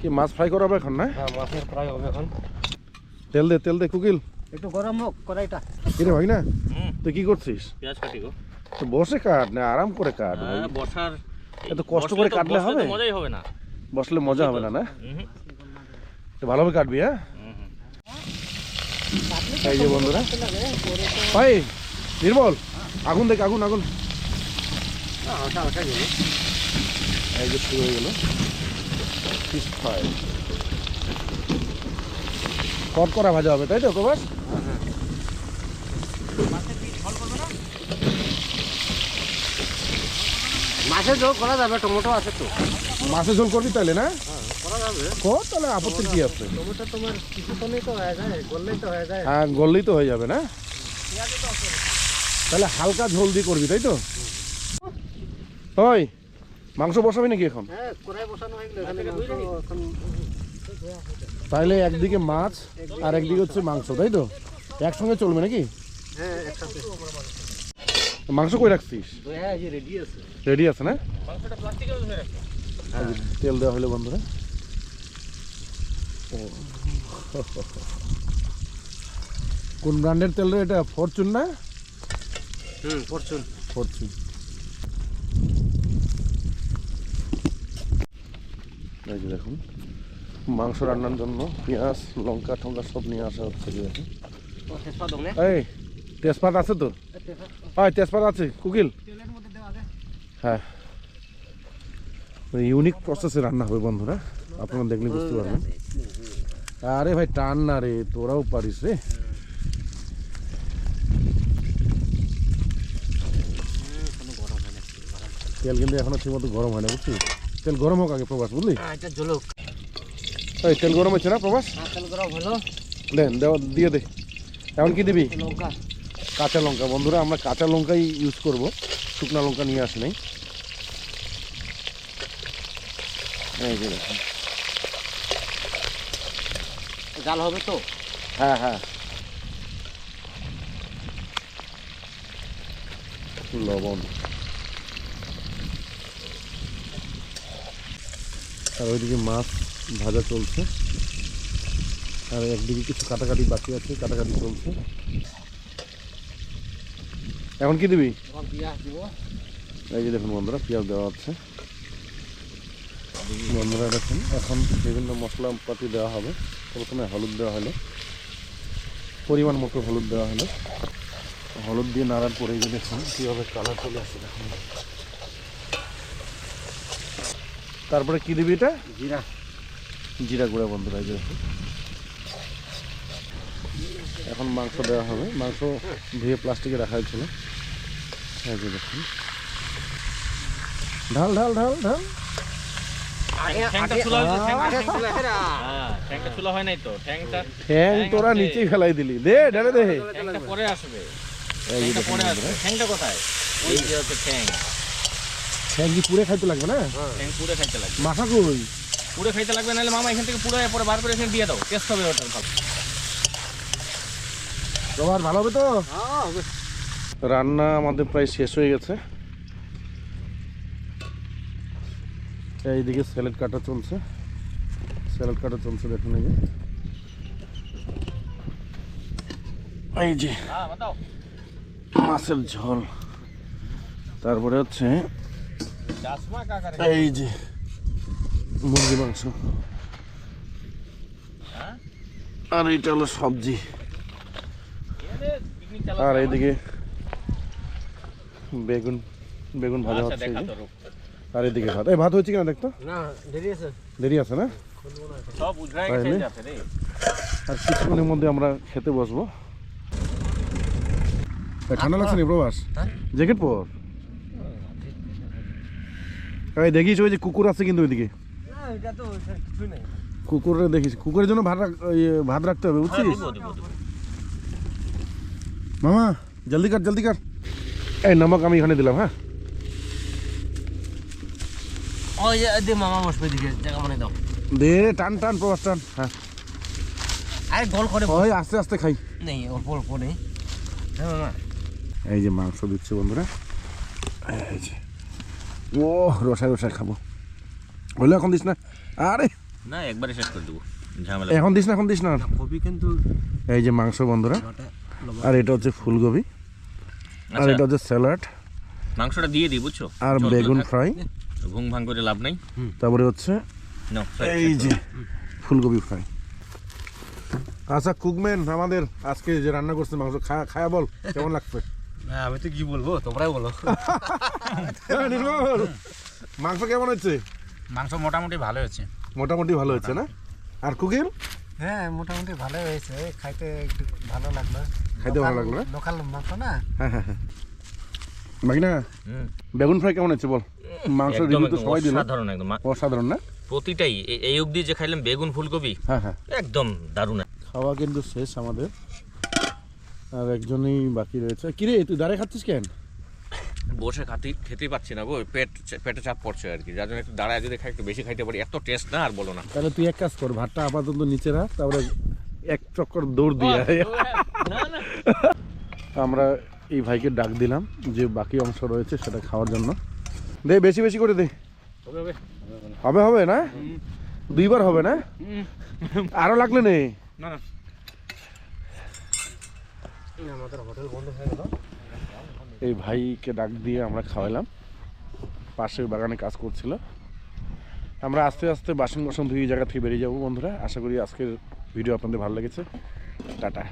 কি মাছ ফ্রাই করাবে এখন না? হ্যাঁ মাছের ফ্রাই হবে এখন। তেল দে তেল দে কুকিল। একটু গরম হোক কড়াইটা। কিরে ভাই না? তুই কি করছিস? পেঁয়াজ কাটি গো। তো বসে কাট না আরাম করে কাট ভাই। হ্যাঁ, বসার এত কষ্ট করে কাটলে হবে? মজাই হবে না। বসলে মজা হবে না না? তো ভালোভাবে কাটবি হ্যাঁ। এই যে বন্ধুরা। ভাই নির্মল আগুন দেখ আগুন আগুন। এই যে শুরু হয়ে গেল। ফ্রাই করা ভাজা হবে তাই তো প্রবাস মাছের ঝোল করা যাবে টমেটো আছে তো। মাছের ঝোল করবি তাহলে না? করা যাবে। তাহলে আপত্তির কি আছে? টমেটো তোমার তো তো হয়ে যায় গললেই তো হয়ে যায়। হ্যাঁ গললেই তো হয়ে যাবে না? তাহলে হালকা ঝোল দিয়ে করবি তাই তো? ওই মাংস বসাবি নাকি এখন? হ্যাঁ বসানো হয়ে তাহলে একদিকে মাছ আর একদিকে হচ্ছে মাংস তাই তো? একসঙ্গে চলবে নাকি? হ্যাঁ একসাথে। মাংস কই রাখছিস? হ্যাঁ রেডি আছে। না? তেল দেওয়া হলো বন্ধুরা। ও। কোন ব্র্যান্ডের তেল রে এটা? ফরচুন না? হুম ফরচুন ফরচুন এই যে দেখুন। মাংস রান্নার জন্য পেঁয়াজ লঙ্কা টঙ্কা সব নিয়ে আসা হচ্ছে যে দেখুন। তেজপাত এই তেজপাত আছে তো? হয় তেজপাত আছে কুকিল। হ্যাঁ। ইউনিক প্রসেসে রান্না হবে বন্ধুরা আপনারা দেখলে বুঝতে পারবেন। আরে ভাই টান না রে তোরাও পারিস রে। তেল কিন্তু এখনও ঠিক মতো গরম হয় না বুঝছিস? তেল গরম হোক আগে প্রবাস বুঝলি? হ্যাঁ এই তেল গরম হচ্ছে না প্রবাস? হ্যাঁ দেন দেওয়া দিয়ে দে। এখন কি দিবি? লঙ্কা। কাঁচা লঙ্কা। বন্ধুরা আমরা কাঁচা লঙ্কাই ইউজ করব। শুকনা লঙ্কা নিয়ে আসি নাই। জাল হবে তো? হ্যাঁ হ্যাঁ। লবণ। আর ওইদিকে মাছ ভাজা চলছে। আর একদিকে কিছু কাটাকাটি বাকি আছে কাটাকাটি চলছে। এখন কি দিবি? এই যে দেখুন বন্ধুরা পেঁয়াজ দেওয়া হচ্ছে। বন্ধুরা দেখুন এখন বিভিন্ন মশলাপাতি দেওয়া হবে। প্রথমে হলুদ দেওয়া হলো। পরিমাণ মতো হলুদ দেওয়া হলো। হলুদ দিয়ে নাড়ার পরে দেখুন কীভাবে কালার চলে আসছে দেখুন। তারপরে কি দিবি এটা? জিরা। জিরা গুঁড়া বন্ধুরা এই যে এখন মাংস দেওয়া হবে। মাংস ধুয়ে প্লাস্টিকে রাখা হয়েছিল এই দেখুন। ঢাল ঢাল ঢাল ঢাল। হ্যাঁ হয় ঠ্যাং তোরা আছে। নিচেই ফেলাই দিলি। দে ঢালে দে। পরে আসবে। এই যে ঠ্যাংটা দেখুন পরে আসবে। ঠ্যাংটা কোথায়? এই যে হচ্ছে ঠ্যাং। ঠ্যাং কি পুড়ে খাইতে লাগবে না? ঠ্যাং পুড়ে খাইতে লাগবে। মাথা কই? পুড়ে খাইতে লাগবে নাহলে মামা এখান থেকে পুড়ে পরে বার করে এখানে দিয়ে দাও। টেস্ট হবে ওটা ভালো। তোমার ভালো হবে তো? হ্যাঁ হবে। রান্না আমাদের প্রায় শেষ হয়ে গেছে। এইদিকে স্যালাড কাটা চলছে। স্যালাড কাটা চলছে দেখুন এই যে। এই যে হ্যাঁ মাছের ঝোল। তারপরে হচ্ছে এই যে মুরগি মাংস। হ্যাঁ? আর এটা হলো সবজি। আর এইদিকে বেগুন বেগুন ভাজা আচ্ছা হচ্ছে। আর এদিকে ভাত। এই ভাত হয়েছে কিনা দেখতো না দেরি আছে। না? আর কিছুক্ষণের মধ্যে আমরা খেতে বসবো। ঠান্ডা লাগছে নি প্রবাস? হ্যাঁ? জ্যাকেট পর? এই দেখিস ওই যে কুকুর আছে কিন্তু ওইদিকে। কুকুরে দেখিস কুকুরের জন্য ভাত ভাত রাখতে হবে বুঝছিস? দিব। মামা জলদি কর জলদি কর এই নমক আমি এখানে দিলাম হ্যাঁ? দে মামা বসবে দিকে জায়গা মানে দাও। দে টান টান প্রবাস টান হ্যাঁ। আরে গোল করে ওই আস্তে আস্তে খাই। নেই অল্প অল্প নেই হ্যাঁ মামা। এই যে মাংস দিচ্ছে বন্ধুরা। এই যে। ও রসায় রসায় খাব। হলো এখন দিস না। আরে! না একবারে শেষ করে দেবো। ঝামেলা এখন দিস না এখন দিস না। কবি কিন্তু এই যে মাংস বন্ধুরা আর এটা হচ্ছে ফুলকপি। আর আচ্ছা। এটা হচ্ছে স্যালাড। মাংসটা দিয়ে দিই বুঝছ? আর বেগুন। ফ্রাই। ঘুম ভাঙ করে লাভ নাই। তারপরে হচ্ছে এই যে ফুলকপি ফ্রাই। আচ্ছা কুকম্যান আমাদের আজকে যে রান্না করছে মাংস খায়া খায়া বল কেমন লাগছে? আমি তো কি বলব? তোমরাই বলো। হ্যাঁ, নির্মল মাংস কেমন হচ্ছে মাংস মোটামুটি ভালো হয়েছে। মোটামুটি ভালো হচ্ছে না? আর কুকিং হ্যাঁ মোটামুটি ভালো হয়েছে। খাইতে একটু ভালো লাগল। খাইতে ভালো লাগল না? লোকাল মাংস না? হ্যাঁ হ্যাঁ হ্যাঁ। না হুম। বেগুন ফ্রাই কেমন হচ্ছে বল? মাংস রিভিউ তো সবাই দিল। অসাধারণ একদম। অসাধারণ না? প্রতিটাই। এই অবধি যে খাইলাম বেগুন ফুলকপি হ্যাঁ হ্যাঁ। একদম দারুণ। খাওয়া কিন্তু শেষ আমাদের। আর একজনই বাকি রয়েছে। কিরে তুই দাঁড়িয়ে খাচ্ছিস কেন? বসে খাতে খেতে পাচ্ছি না গো পেট পেটে চাপ পড়ছে আর কি। যার জন্য একটু দাঁড়ায় যদি খাই একটু বেশি খাইতে পারি এত টেস্ট না আর বলো না। তাহলে তুই এক কাজ কর ভাতটা আপাতত নিচে রাখ তারপরে এক চক্কর দৌড় দিয়ে। আমরা এই ভাইকে ডাক দিলাম যে বাকি অংশ রয়েছে সেটা খাওয়ার জন্য। দে বেশি বেশি করে দে। হবে হবে। না? দুইবার হবে না? আরও লাগলে নেই না না। এই ভাইকে ডাক দিয়ে আমরা খাওয়ালাম। পাশের বাগানে কাজ করছিল। আমরা আস্তে আস্তে বাসন বাসন ধুয়ে জায়গা থেকে বেরিয়ে যাব বন্ধুরা। আশা করি আজকের ভিডিও আপনাদের ভালো লেগেছে। টাটা।